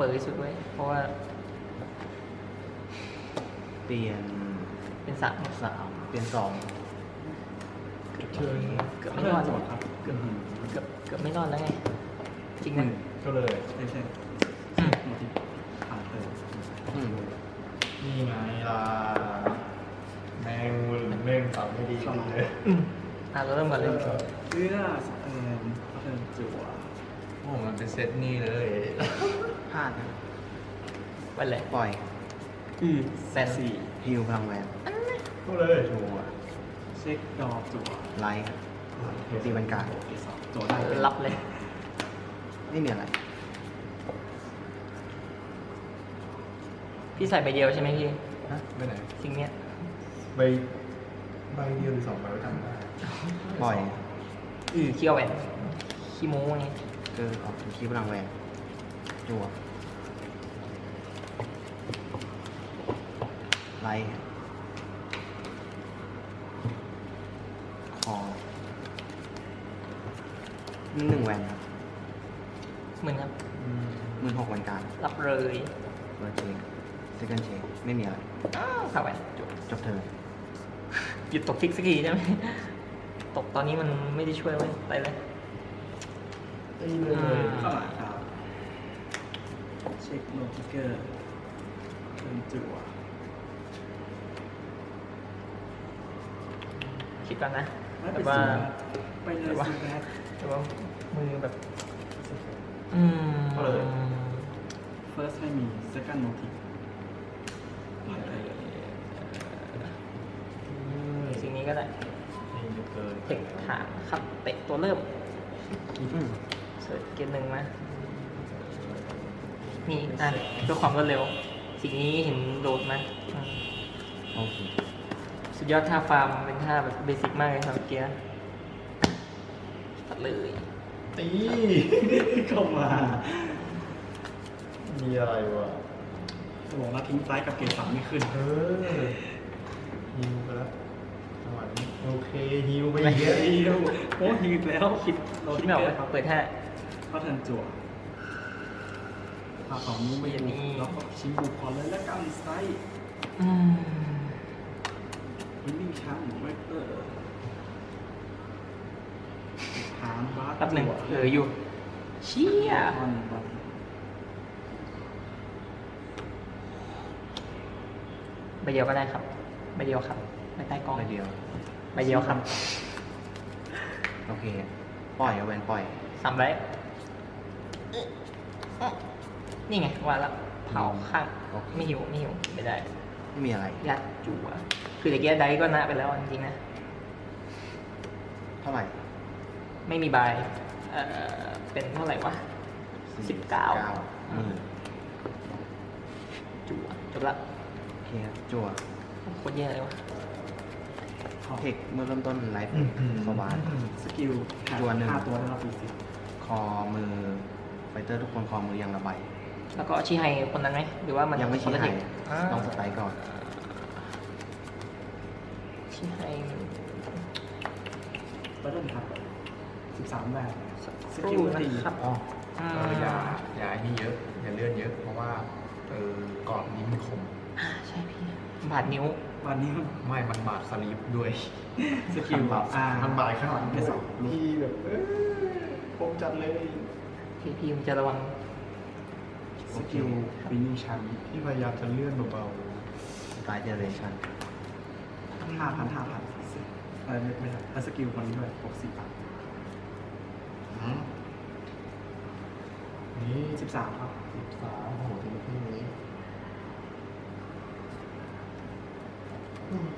เกียร์ที่ปังเปิดที่สุดเว้ยเพราะว่าเปลี่ยนเป็นสามสามเปลี่ยนสองเชิญเกือบไม่รอดจอดครับเกือบเกือบเกือบไม่รอดแล้วไง จริงนะก็เลยใช่ใช่อืมหมดที่ผ่านเลยอืมนี่ไงล่ะแมงมุมเล่นตับไม่ดีดีเลยอืมอะเราเริ่มก่อนเลยเพื่อสแตนพัฒนจั่วโอ้มันเป็นเซตนี่เลย พลาดนะไปเลยปล่อยอือแซนสี่ฮิวพลังแวนก็เลยจัวเช็คดอกจั่วไลท์ตีบรรกาศเกสองจั่วได้รับเลยไม่มีอะไร พี่ใส่ใบเดียวใช่ไหมพี่ฮะไปไหนสิ่งเนี้ยใบใบเดียวหรือสองใบไว้ทำได้ปล่อยอือเคี่ยวแหวนขี้โม้ไงเกิดออกถึงคีย์พลังแวน จัวไลท์คอหนึ่งหนึ่งแวนครับเหมือนครับหมื่นหกวันการรับเลยเบอร์เช็คเซคันเช็คไม่มีอะไรอ้าวสาวแหวนจบจบเทิร์นหยุดตกฟิกสักทีใช่ไหมตกตอนนี้มันไม่ได้ช่วยเว้ยไปเลยตีเลยอืมเข้ามาครับเช็คโลทิกเกอร์เป็นจั่วคิดก่อนนะไม่แต่ไปว่าไปเลยแต่ว่าสิแบทแต่ว่ามือแบบ อืมก็เลยเฟิร์สไม่มี second notice ผ่านได้เลยสิ่งนี้ก็ได้นี่จะเกินเทคถามขับเตะตัวเริ่มอืมเสิร์ชเกมหนึ่งมา นี่อะเพื่อความรวดเร็ว สิ่งนี้เห็นโดดไหมอืมโอเคสุดยอดท่าฟาร์มเป็นท่าแบบเบสิกมากเลยสำหรับเกียร์ตัดเลย ตี เข้ามา มีอะไรวะจะบอกว่าทิ้งไฟล์กับเกรดสามไม่ขึ้น เออฮิวไปแล้วจังหวะนี้โอเคฮิวไปอีกเยอะเดียวโอ้ฮีบแล้วคิดโลคิดทิกไม่ออกเกเลอยร์ครับเปิดท่า ก็เทิร์นจั่ว พาสองนิ้วไม่อย่างนี้มีแล้วก็ชิมบุกก่อนเลยแล้วกันไซส์อืมฮินนิ่งชั้นเวกเตอร์ถามบาสแป๊บหนึ่งจั่วเหลืออยู่ เชี่ยวันวันใบเดียวก็ได้ครับใบเดียวครับใบใต้กล้องไปเดียวใบเดียวครับ โอเค ปล่อยเอาแวนปล่อยสามใบ นี่ไงว่าแล้วเผาข้างโอเค ไม่หิวไม่หิวไม่ได้ ไม่มีอะไร ยัดจั่วคือตะเกียไดก็นะไปแล้วจริงๆนะ เท่าไหร่ไม่มีใบเอ่อเป็นเท่าไหร่วะ สิบเก้า หมื่นจั่วจบละโอเคครับจั่วโคตรแย่เลยวะเทคเมื่อเริ่มต้นไลฟ์โซบาร์สกิลจั่วหนึ่ง ห้าตัวได้รับฟรีสิบคอมือไฟเตอร์ทุกคนคอมือยังระบาย แล้วก็ชี้ให้คนนั้นไหมหรือว่ามันยังไม่ชี้คนละให้ทีอ่าต้องสไตล์ก่อน ชี้ให้บัตเทิลครับสิบสามแบบสักสคกิรู่ลนะตีครับอ๋ออืมเอออย่าอย่าไอ้นี่เยอะ อย่าเลื่อนเยอะ เพราะว่าเออกรอบนี้มันคม อ่าใช่พี่บาดนิ้ว วันนี้ไม่ มันบาดสลีปด้วยสกิลมันบาดอ่ามันบาดข้างหลังแค่สองที่แบบเออคมจัดเลย พี่พี่มันจะระวัง สกิลฟินิชันพี่พยายามจะเลื่อนเบาสไตล์เจเนเรชั่นห้าพันห้าพันอะไรไม่ไม่ใช่แล้วสกิลคนนี้ด้วยหกสิบๆอืมนี่สิบสามครับสิบสามโอ้โหทีพี่นี้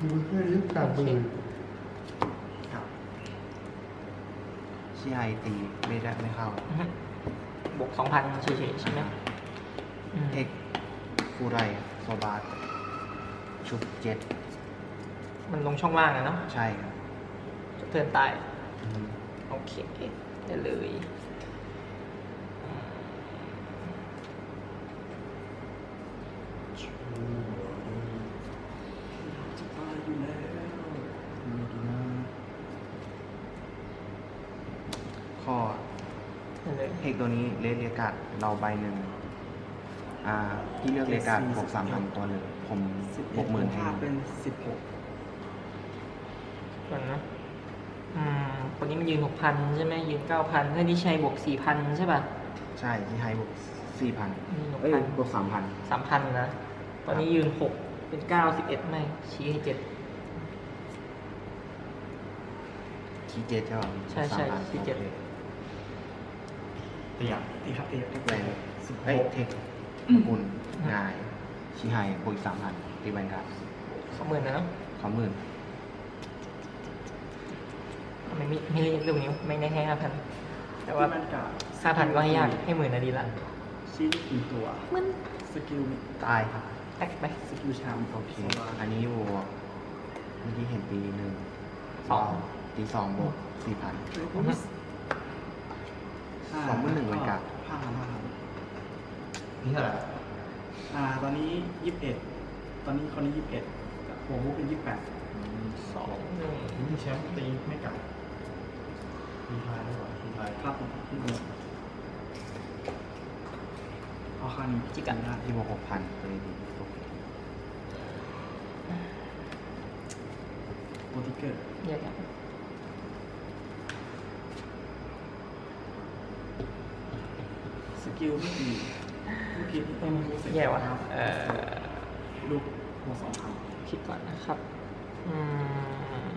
ดูแค่นี้ขาดมือครับชี้ไฮตีไม่ได้ไม่เข้าอื้อหือบวกสองพันเฉยๆใช่ไหม อืมเทคฟูไรโซบาร์ชุบเจ็ดมันลงช่องว่างอะเนาะใช่ครับจะเทิร์นตาย อืมโอเคได้เลย จะตายอยู่แล้วมีดีนะข้อนั่นเลยเทคตัวนี้เลสเรียกาดเราใบหนึ่ง อ่าที่เลือกเรียกาดบวกสามพันตัวเลยผมสิบบวกหมื่นห้าให้เป็นสิบหกก่อนนะอืมคนนี้มันยืนหกพันใช่ไหมยืนเก้าพันถ้าที่ชัยบวกสี่พันใช่ป่ะใช่ที่ให้บวกสี่พันยืนหกเอ้ยพันบวกสามพันสามพันนะ ตอนนี้ยืนหกเป็นเก้าสิบเอ็ดไม่ชี้ให้เจ็ดคีเจ็ดใช่ป่ะใช่ใช่3,000คีย์เจ็ดโอคเตียงตีครับตีครับแหวนสิบหเอ้ยกเทค อุ่นง่ายชี้ให้บวกสามพันตีแวนการ์ดสองหมื่นนะเนาะสองหมื่นไม่ไม่ไม่เรียกนี้ไม่ได้ให้ห้าพันแต่ว่าว่ามันกับห้าพันก็ให้ยากให้หมื่นนะดีละชี้หนึ่ตัวมันสกิลตายครับแอคไป สกิลชามโอเค อันนี้บวกเมื่อกี้เห็นตีหนึ่งสอง ตีสองบวกสี่พัน สองหมื่นหนึ่งเหมือนกัน ห้าพันห้าพัน นี่เท่าไหร่อ่า ตอนนี้ยี่สิบเอ็ดตอนนี้คนนี้ยี่สิบเอ็ดหัวมุกเป็นยี่สิบแปดสองหนึ่งนี่แชมป์ตีไม่กลับทีไทายได้ป่ะทีไทายครับผมพี่เบิร์ดเอาค่านี้จิกันได้ที่บวกหกพันเลยดีโอเคโปรติกเกอร์แยกกันสกิลไม่ดี เมื่อกี้ที่ต้องรู้สึกแยกวะเอ่อลูกหัวสองครั้งคิดก่อนนะครับอืม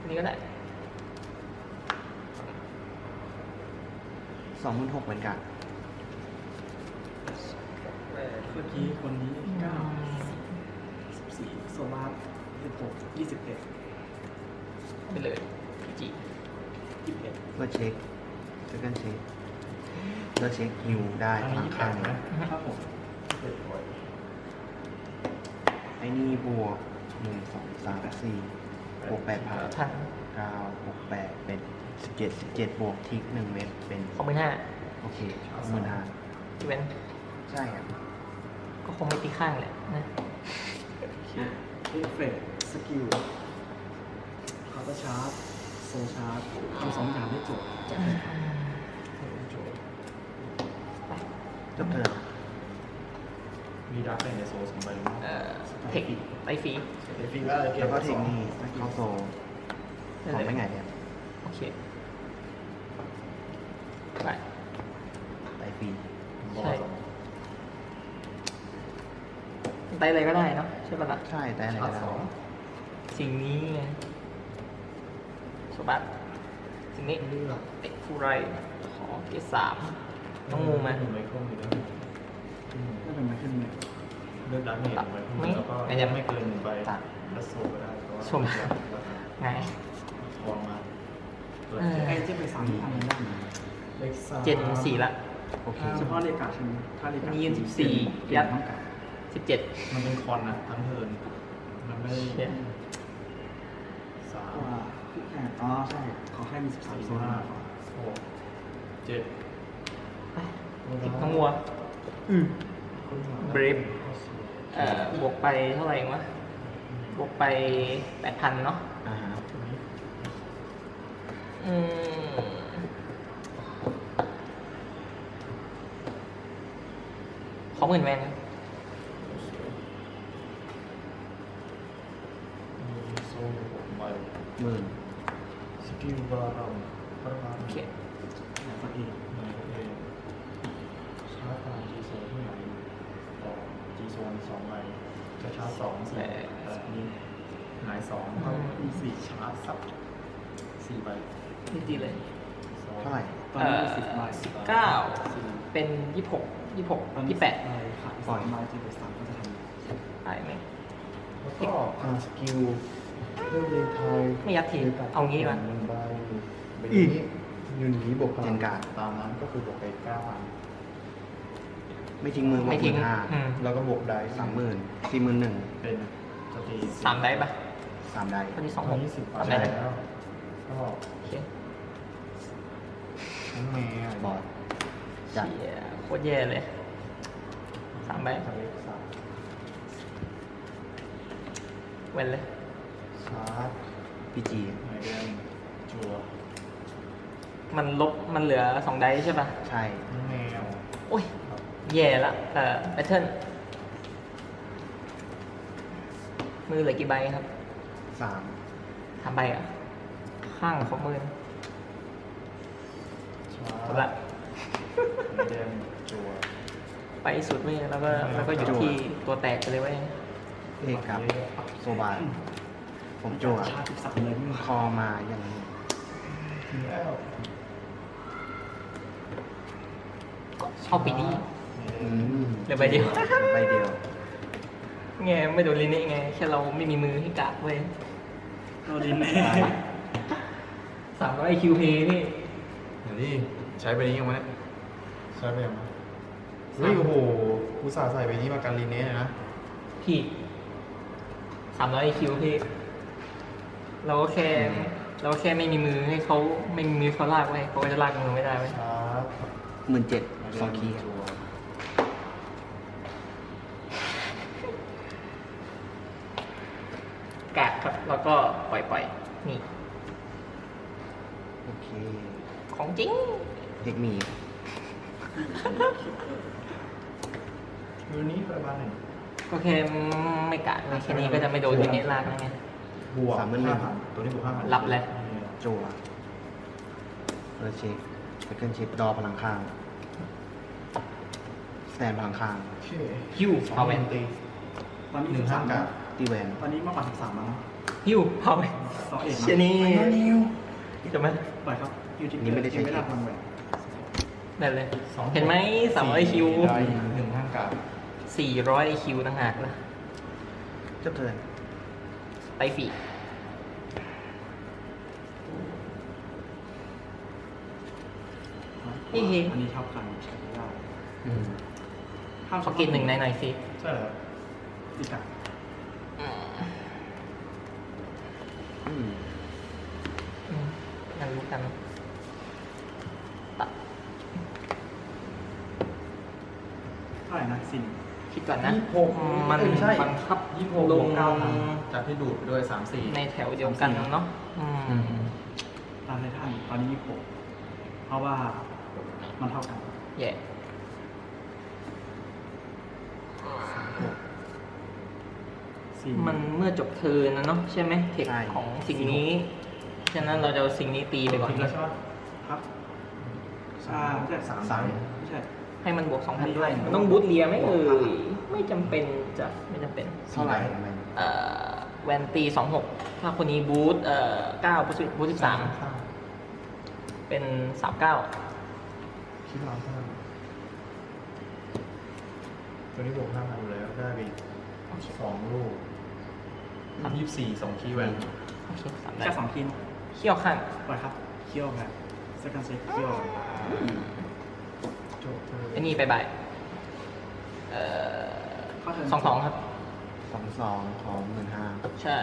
อันนี้ก็ได้สองหมื่นหกเหมือนกันเมื่อกี้คนนี้เก้าสิบสี่โซลาร์สิบหกยี่สิบเอ็ดไปเลยจียี่สิบเอ็ดเพื่อเช็ค เช็คกันเช็คเพื่อเช็คฮิวได้อันนี้ทางยี่สิบแปข้างดนี้นะครับผมเจ็ดร้อยไอ้นี่บวกหนึ่งสองสามสี่บวกแปดพันพันเก้าบวกแปดเป็นสิบเจ็ดสิบเจ็ดบวกทิกหนึ่งเม็ดเป็นสองหมื่นห้าโอเคหมื่นห้าที่เป็นใช่ครับก็คงไม่ตีข้างแหละนะเอฟเฟกต์สกิลคาร์บชาร์จโซชาร์จทำสองอย่างได้จบจบเลยครับ ไป จบเทิร์นมีดักในโซสองใบเอ่อเทคไปฟรีเดี๋ยวฟิกแล้วเลยเก็แล้วบก็เทสคองนี่เข้าโซของไม่ไงเนี่ยโอเคไปไปฟรีบอกใช่สองได้อะไรก็ได้เนอะใช่ปะล่ะใช่แต่อะไรชาก็ร์จได้สองสิ่งนี้ไงสบัติสิ่งนี้เลือกเด็กฟูไรขอเกรดสาม ต้องมูไหมไมเคิลอยู่แล้วไม่เป็นไรขึ้นเลยเลือกดักเมจไว้ข้างบนแล้วก็ไม่ไม่เกินหนึ่งใบตัดแล้วโซก็ได้เพราะว่าชมไงทองมาเปิดเออไอ้จะไปสามพันได้ไหมเลขสามเจ็ดสี่ละโอเคเฉพาะเรีกการ์ดใช่ไหมถ้าเรีกการ์ดมียืน14เปลี่ยนต้องการสิบเจ็ดมันเป็นคอนนะทั้งเทิร์นมันไม่ได้เชี่ยสามว่าคู่แข่อ๋อใช่ขอแค่มีสิบสามสี่ห้าก่อนหกเจ็ด ไปติดทั้งวัวอืมเบรฟเอ่อบวกไปเท่าไหร่วะบวกไปแปดพันเนาะอ่าฮะอืมขอหมื่นแวนครับมีโซ่หกใบหมื่นสกิลบารัมพระบาโอเคแล้วก็เอง ในเอชาร์จพลังจีโซ นที่ไหนต่อจีโซนสองใบจะชาร์จสองสี่แบบนี้หงายสองเข้ามีสี่ชาร์จสับสี่ใบนี่ดีเลย สองเท่าไหร่ตอนนี้มีสิบใบสิบเก้าเป็นยี่หกยี่หกตอนนี้ยี่แปดใบขายสามใบจะเป็นสามก็จะทำตายไหมแล้วก็อ่าสกิลเรื่องเรียนไทยไม่ยัดทีเอางี้ดีกว่าหนึ่งใบเป็นอย่างนี้ยืนหนีบวกพลัเจงนการ์ดตามนั้นก็คือบวกไปเก้าพัน ไม่ทิ้งมือบวไม่กหทิ้งมื่นห้าอืม แล้วก็บวกได้สามหมื่นสี่หมื่นหนึ่งเป็นสตรีสามได้ปะสามได้ ตอนนี้สองตหอนกนี้สิบสามได้เลยแล้วก็โอเคทั้งแม่บอดชจัดเชี่ยโคตรแย่เลยสามใบทะเลสาบเว้นเลย ชาร์จพีจีหน่อยเดิมจัวมันลบมันเหลือสองไดส์ใช่ป่ะใช่แมวโอ้ย แย่ละเอ่อแพทเทิร์นมือเหลือกี่ใบครับสามสามใบอะ ข้างของมือชาจร์บจละหน่อยเดิมจัว ไปสุดเว้ยแล้วก็แล้วก็อยู่ที่ตัวแตกไปเลยเว้ยเอกกับโซบาผมจั่วชาร์จสิบสามเลยนี่หว่าคอมาอย่างนี้แล้วชอบปีนี้อืม เหลือใบเดียว ใบเดียวไงไม่โดนลินิไงแค่เราไม่มีมือให้กาดเว้ยเราดินแน่สามร้อยคิวเพนี่เดี๋ยวนี่ใช้ไปนี้ยังไงใช้ไปยังไงเฮ้ยโอ้โหอุตส่าห์ใส่ไปนี้มาการลินเน่นะพี่สามร้อยคิวพี่ เราก็แค่เราก็แค่ไม่มีมือให้เขาไม่มีมือเขาลากไว้เขาก็จะลากมือไม่ได้ไว้ยชาร์จหมื่นเจ็ดหน่อยสองเดิมคีย์ จัว กาดครับ แล้วก็ปล่อยปล่อยนี่ โอเค ของจริง เด็กหมีมือนี้ประมาณหนึ่งก็แค่ไม่กาดไว้แค่นี้ก็จะไม่โดนลินิลากแล้วไง บวกห้าพันตัวนี้บวกห้าพันรับเลย จั่วเฟิร์สเช็คเซคันด์เช็คดอพลังข้างสแตนพลังข้างโอเคฮิวสองเอาหไปมื่นตีตอนนี้หนึ่สิงบห้าสามกัแล้บวตีแวน ตอนนี้มากกว่าสิบสามแล้วนะ ฮิวเอาไปสองเอกเชยนะนี่จะไหมปล่อยครับยูทิกนี่ไม่ได้ใช้ไม่ได้ทำแหวนได้เลย เห็นไหมสามร้อยคิวได้หนึ่งห้ากับสี่ร้อยคิวต่างหากนะจบเทิร์นไตฟีนี่คืออันนี้เท่ากันใช้ไม่ได้อืมห้ามขอกินหนึ่งในหน่อยสิใช่เหรอติดกัน อืม อืมอืมงั้นรู้กันเท่าไหร่นะสินคิดก่อนนะยี่สิบหกมันใช่บังคับยี่สิบหกลงเก้าพันจากที่ดูดไปด้วยสามสี่ในแถวเดียวกันเนาะอืมอืมตามไททันตอนนี้ยี่สิบหกเพราะว่ามันเท่ากันแย่ สี่มันเมื่อจบเทิร์นนะเนาะใช่ไหมเทคใช่ของสิ่งนี้ ฉะนั้นเราจะเอาสิ่งนี้ตีไปก่อนทิ้งแล้วใช่ปะครับอ่าไม่ใช่สามสามใบไม่ใช่ให้มันบวกสองพันอันนี้ด้วยให้มันต้องบูทเลียไหมเอ่ยไม่จำเป็นจะไม่จำเป็นเท่าไหร่มันเอ่อแวนตีสองหกถ้าคนนี้บูทเอ่อเก้าบูทสิบบูทสิบสามเป็นสามเก้าคิดเราเท่าไหร่ตัวนี้บวกห้าพันอยู่แล้วได้ไปอีกสองลูก ยี่สิบสี่สองคีย์แวนโอเคสามได้แค่สองทีนเขี้ยวข้างปล่อยครับ เคี่ยวแบบเซคันเซ็กเคี่ยวจบเธอไอ้นี่ไปบ่ายเอ่อเข้าเทิร์นสองสองครับ สองสองของหมื่นห้าใช่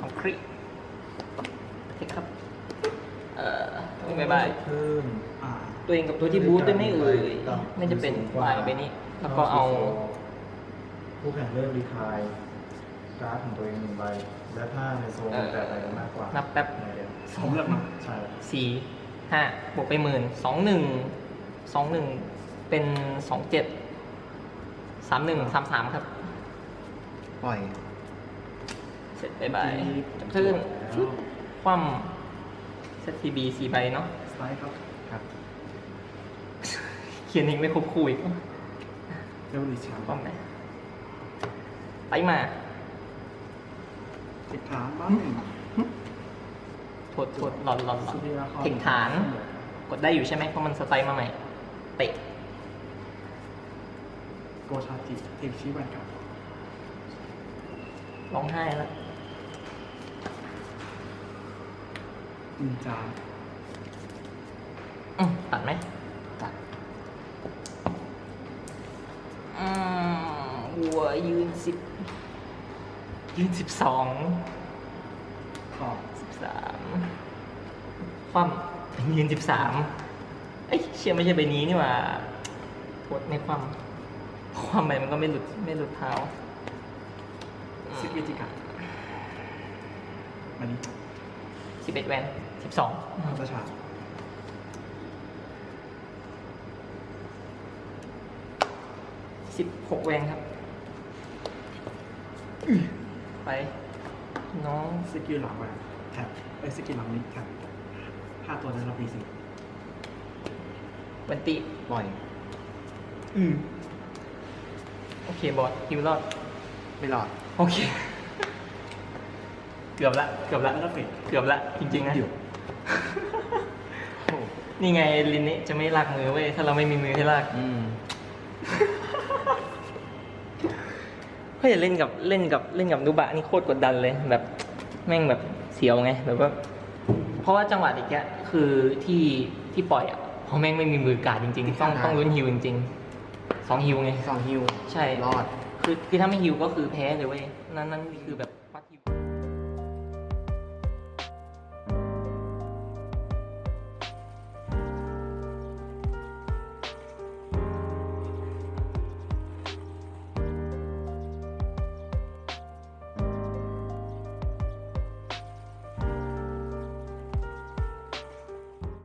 สองคริเทคครับ เอ่อนี่ไปบ่ายเพิ่ม อ่าตัวเองกับตัวที่บูทได้ไหม่เอ่ยไม่จะเป็นบ่ายไปนี้ แล้วก็เอา ผู้แข่งเริ่มรีทาย การ์ดของตัวเองหนึ่งใบ และถ้าในโซนเอ่อแต่ใบมากกว่านับแป๊บในเดียวสองเลือกมาใช่สี่ห้าบวกไปหมื่นสองหนึ่งสองหนึ่งเป็นสองเจ็ดสามหนึ่งสามสามครับ ปล่อย เสร็จบายบายจบเทิร์นฟึ๊บคว่ำเซตทีบีสี่ใบเนาะสไลด์ครับครับเขียนอีกไม่ครบคู่อีกเรวลิชาร์คว่ำไหมไปมา ติดฐานบ้างหนึ่งโทษโทษหลอนหลอนหลอนสุริยาครถึงฐาน กดได้อยู่ใช่ไหมเพราะมันสไตล์มาใหม่ เตะโกชาจิเทคชีแวนกับร้องไห้แล้วนินจาอืมตัดไหมตัดอืมหัวยืนสิบ ยืนสิบสองขอบสิบสามคว่ำเป็นยืนสิบสามเอ้ยเชื่อไม่ใช่ใบนี้นี่หว่าดในความ ความไปมันก็ไม่หลุดไม่หลุดเท้าสกิลจิกะอันนี้สิบเอ็ดแวนสิบสองคาตาชาร์จสิบหกแวนครับ ไป น้องสกิลหลังแหวนแท็บเอ้ยสกิลหลังนี้แท็บห้าตัวได้รับรีสิวันติปล่อย อือโอเคบอสฮิวรอด ไม่รอด โอเค เกือบละ เกือบละ แล้วก็เฟดเกือบละ จริงๆนะเดี๋ยวโอ้นี่ไงลินนี่จะไม่ลากมือเว้ย ถ้าเราไม่มีมือให้ลาก อืมเฮ้ยเล่นกับเล่นกับเล่นกับนุบะนี่โคตรกดดันเลย แบบแม่งแบบเสียวไงแบบว่าเพราะว่าจังหวะอีกแกคือที่ที่ปล่อยอะเพราะแม่งไม่มีมือการดจริง ๆ ต้องต้องลุ้นฮิวจริงๆสองฮิวไง สองฮิวใช่ รอด คือคือถ้าไม่ฮิวก็คือแพ้เลยเว้ยนั่นนั่นคือแบบวัดฮิว